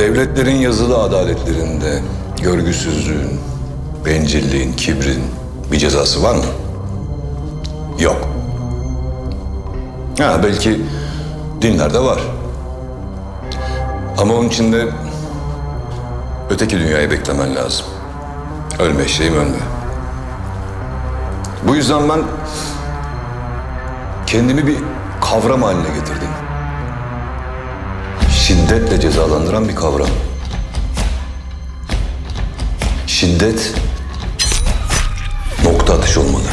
Devletlerin yazılı adaletlerinde görgüsüzlüğün, bencilliğin, kibrin bir cezası var mı? Yok. Ha belki dinlerde var. Ama onun için de öteki dünyayı beklemen lazım. Ölme şeyim ölme. Bu yüzden ben kendimi bir kavram haline getirdim. Şiddetle cezalandıran bir kavram. Şiddet nokta atış olmalı.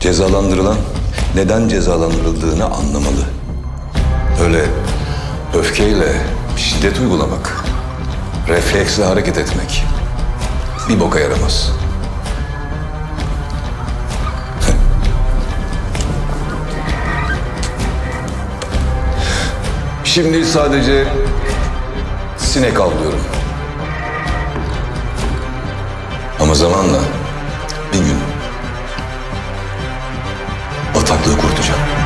Cezalandırılan neden cezalandırıldığını anlamalı. Öyle öfkeyle şiddet uygulamak, refleksle hareket etmek bir boka yaramaz. Şimdi sadece sinek avlıyorum. Ama zamanla bir gün bataklığı kurtacağım.